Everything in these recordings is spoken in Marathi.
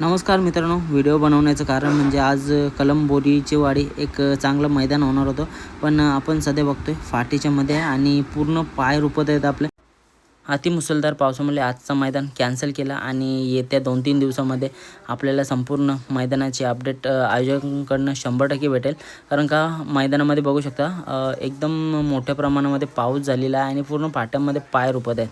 नमस्कार मित्रांनो व्हिडिओ बनवण्याचं कारण म्हणजे आज कलम बोरीची वाडी एक चांगलं मैदान होणार होतं. पण आपण सध्या बघतोय फाटीच्यामध्ये आहे आणि पूर्ण पाय रुपत आहेत आपले. अति मुसळधार पावसामुळे आजचं मैदान कॅन्सल केला आणि येत्या दोन तीन दिवसामध्ये आपल्याला संपूर्ण मैदानाची अपडेट आयोजकांकडनं शंभर टक्के भेटेल. कारण का मैदानामध्ये बघू शकता एकदम मोठ्या प्रमाणामध्ये पाऊस झालेला आहे आणि पूर्ण पाट्यांमध्ये पाय रुपत आहेत.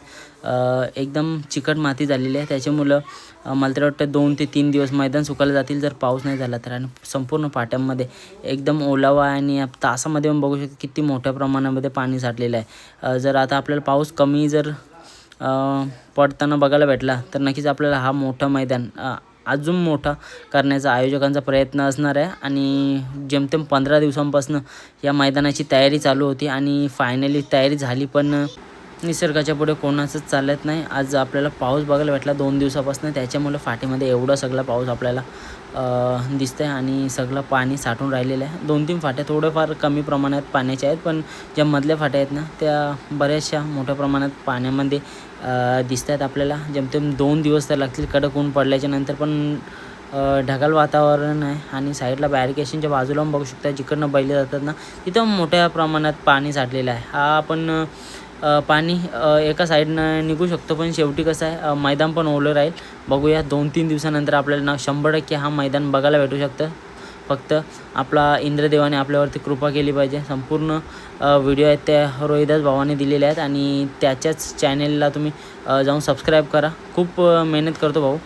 एकदम चिकट माती झालेली आहे. त्याच्यामुळं मला तर वाटतं दोन ते तीन दिवस मैदान सुकायला जातील जर पाऊस नाही झाला तर. आणि संपूर्ण पाट्यांमध्ये एकदम ओलावा आहे आणि तासामध्ये पण बघू शकतो किती मोठ्या प्रमाणामध्ये पाणी साठलेलं आहे. जर आता आपल्याला पाऊस कमी जर पडताना बघायला भेटला तर नक्कीच आपल्याला हा मोठा मैदान अजून मोठा करण्याचा आयोजकांचा प्रयत्न असणार आहे. आणि जेमतेम पंधरा दिवसांपासून या मैदानाची तयारी चालू होती आणि फायनली तयारी झाली पण निसर्गाच्या पुढे कोणाचंच चालत नाही. आज आपल्याला पाऊस बघायला भेटला दोन दिवसापासून. त्याच्यामुळे फाटीमध्ये एवढा सगळा पाऊस आपल्याला दिसतं आहे आणि सगळं पाणी साठून राहिलेलं आहे. दोन तीन फाट्या थोड्याफार कमी प्रमाणात पाण्याच्या आहेत पण ज्या मधल्या फाट्या आहेत ना त्या बऱ्याचशा मोठ्या प्रमाणात पाण्यामध्ये दिसत आहेत आपल्याला. जेमतेम दोन दिवस तर लागतील कडक ऊन पडल्याच्या नंतर पण ढगाल ढगाळ वातावरण आहे आणि साईडला बॅरिकेशनच्या बाजूला पण बघू शकता जिकडनं बैले जातात ना तिथं मोठ्या प्रमाणात पाणी साठलेलं आहे. हा आपण पाणी एका साईडनं निघू शकतो पण शेवटी कसं आहे मैदान पण ओलं राहील. बघूया दोन तीन दिवसानंतर आपल्याला ना शंभर टक्के हा मैदान बघायला भेटू शकतं. फक्त आपला इंद्रदेवाने आपल्यावरती कृपा केली पाहिजे. संपूर्ण व्हिडिओ आहेत त्या रोहिदास भावाने दिलेले आहेत आणि त्याच्याच चॅनेलला तुम्ही जाऊन सबस्क्राईब करा. खूप मेहनत करतो भाऊ.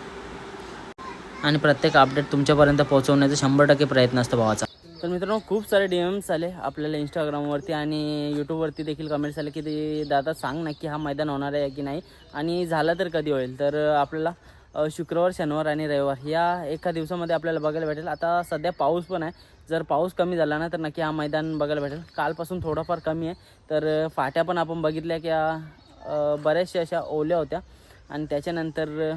आणि प्रत्येक अपडेट तुमच्यापर्यंत पोहोचवण्याचा शंभर टक्के प्रयत्न असतो भावाचा. तर मित्रांनो खूप सारे डी एम्स आले आपल्याला इंस्टाग्रामवरती आणि यूट्यूबवरती देखील कमेंट्स आले की ते दादा सांग नक्की हा मैदान होणार आहे की नाही. आणि झाला तर कधी होईल? तर आपल्याला शुक्रवार शनिवार आणि रविवार या एका दिवसामध्ये आपल्याला बघायला भेटेल. आता सध्या पाऊस पण आहे. जर पाऊस कमी झाला ना तर नक्की हा मैदान बघायला भेटेल. कालपासून थोडाफार कमी आहे. तर फाट्या पण आपण बघितल्या की बऱ्याचशा अशा ओल्या होत्या. आणि त्याच्यानंतर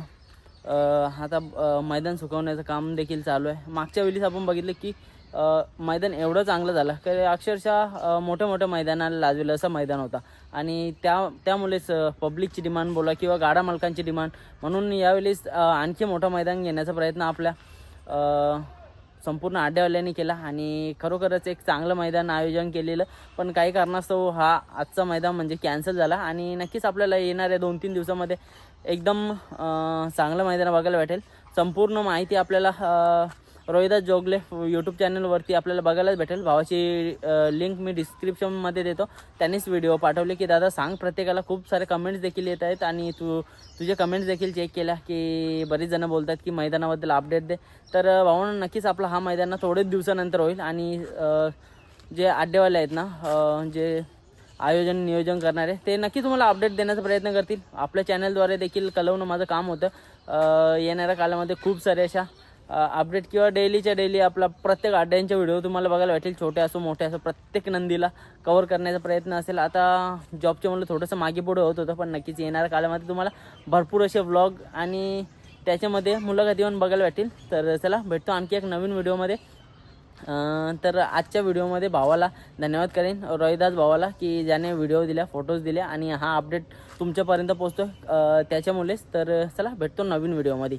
आता मैदान सुकवण्याचं काम देखील चालू आहे. मागच्या वेळीस आपण बघितलं की मैदान एवढं चांगलं झालं की अक्षरशः मोठ्या मोठ्या मैदानाला लाजलेलं असं मैदान होता. आणि त्या त्यामुळेच पब्लिकची डिमांड बोला किंवा गाडा मालकांची डिमांड म्हणून यावेळेस आणखी मोठं मैदान घेण्याचा प्रयत्न आपल्या संपूर्ण आड्यावाल्यांनी केला. आणि खरोखरच एक चांगलं मैदान आयोजन केलेलं. पण काही कारणास्तव हा आजचा मैदान म्हणजे कॅन्सल झाला. आणि नक्कीच आपल्याला येणाऱ्या दोन तीन दिवसामध्ये एकदम चांगलं मैदान बघायला भेटेल. संपूर्ण माहिती आपल्याला रोहिदास जोगले यूट्यूब चॅनलवरती आपल्याला बघायलाच भेटेल. भावाची लिंक मी डिस्क्रिप्शनमध्ये देतो. त्यांनीच व्हिडिओ पाठवले की दादा सांग प्रत्येकाला खूप सारे कमेंट्स देखील येत आहेत आणि तू तुझे कमेंट्स देखील चेक केल्या की बरीच जणं बोलतात की मैदानाबद्दल अपडेट दे. तर भावानं नक्कीच आपला हा मैदान थोडेच दिवसानंतर होईल आणि जे आड्डेवाले आहेत ना जे आयोजन नियोजन करणारे ते नक्की तुम्हाला अपडेट देण्याचा प्रयत्न करतील. आपल्या चॅनलद्वारे देखील कळवणं माझं काम होतं. येणाऱ्या काळामध्ये खूप सारे अशा अपडेट किंवा डेलीच्या डेली आपला प्रत्येक अड्ड्यांचे व्हिडिओ तुम्हाला बघायला भेटेल. छोटे असो मोठे असो प्रत्येक नंदीला कवर करण्याचा प्रयत्न असेल. आता जॉबच्या मुलं थोडंसं मागे पुढे होत होतं पण नक्कीच येणाऱ्या काळामध्ये तुम्हाला भरपूर असे व्लॉग आणि त्याच्यामध्ये मुलाखती येऊन बघायला भेटेल तर चला भेटतो आणखी एक नवीन व्हिडिओमध्ये तर आजच्या व्हिडिओमध्ये भावाला धन्यवाद करेन. रोहिदास भावाला की ज्याने व्हिडिओ दिल्या फोटोज दिल्या आणि हा अपडेट तुमच्यापर्यंत पोचतो त्याच्यामुळेच. तर चला भेटतो नवीन व्हिडिओमध्ये